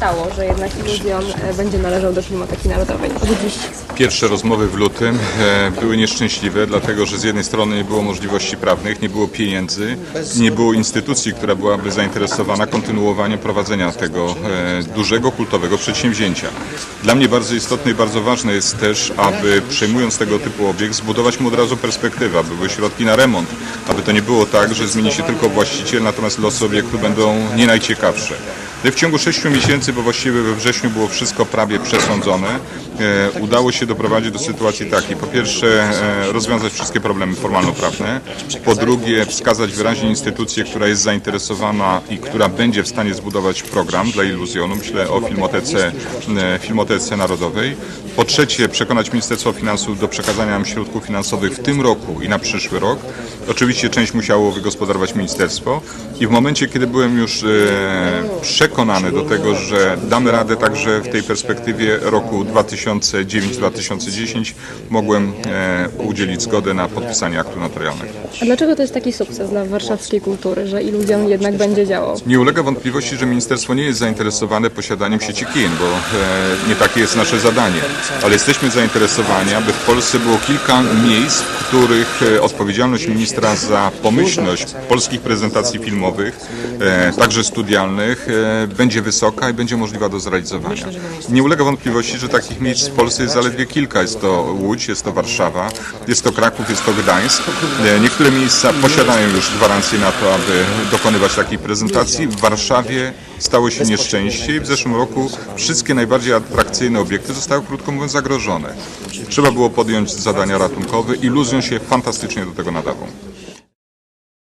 stało, że jednak Iluzjon e, będzie należał do Filmoteki Narodowej od dziś? Pierwsze rozmowy w lutym e, były nieszczęśliwe, dlatego że z jednej strony nie było możliwości prawnych, nie było pieniędzy, nie było instytucji, która byłaby zainteresowana kontynuowaniem prowadzenia tego e, dużego, kultowego przedsięwzięcia. Dla mnie bardzo istotne i bardzo ważne jest też, aby przejmując tego typu obiekt, zbudować mu od razu perspektywę, aby były środki na remont, aby to nie było tak, że zmieni się tylko właściciel, natomiast losy obiektu będą nie najciekawsze. W ciągu 6 miesięcy, bo właściwie we wrześniu było wszystko prawie przesądzone, udało się doprowadzić do sytuacji takiej. Po pierwsze, e, rozwiązać wszystkie problemy formalno-prawne. Po drugie, wskazać wyraźnie instytucję, która jest zainteresowana i która będzie w stanie zbudować program dla iluzjonu. Myślę o Filmotece, e, Filmotece Narodowej. Po trzecie, przekonać Ministerstwo Finansów do przekazania nam środków finansowych w tym roku i na przyszły rok. Oczywiście część musiało wygospodarować ministerstwo i w momencie, kiedy byłem już e, przekonany do tego, że damy radę także w tej perspektywie roku 2009-2010, mogłem e, udzielić zgody na podpisanie aktu notarialnego. A dlaczego to jest taki sukces dla warszawskiej kultury, że Iluzjon jednak będzie działał? Nie ulega wątpliwości, że ministerstwo nie jest zainteresowane posiadaniem sieci kin, bo e, nie takie jest nasze zadanie. Ale jesteśmy zainteresowani, aby w Polsce było kilka miejsc, których e, odpowiedzialność ministra za pomyślność polskich prezentacji filmowych, e, także studialnych, e, będzie wysoka i będzie możliwa do zrealizowania. Nie ulega wątpliwości, że takich miejsc w Polsce jest zaledwie kilka. Jest to Łódź, jest to Warszawa, jest to Kraków, jest to Gdańsk. Niektóre miejsca posiadają już gwarancję na to, aby dokonywać takich prezentacji. W Warszawie stało się nieszczęście i w zeszłym roku wszystkie najbardziej atrakcyjne obiekty zostały, krótko mówiąc, zagrożone. Trzeba było podjąć zadania ratunkowe. Iluzjon się fantastycznie do tego nadawał.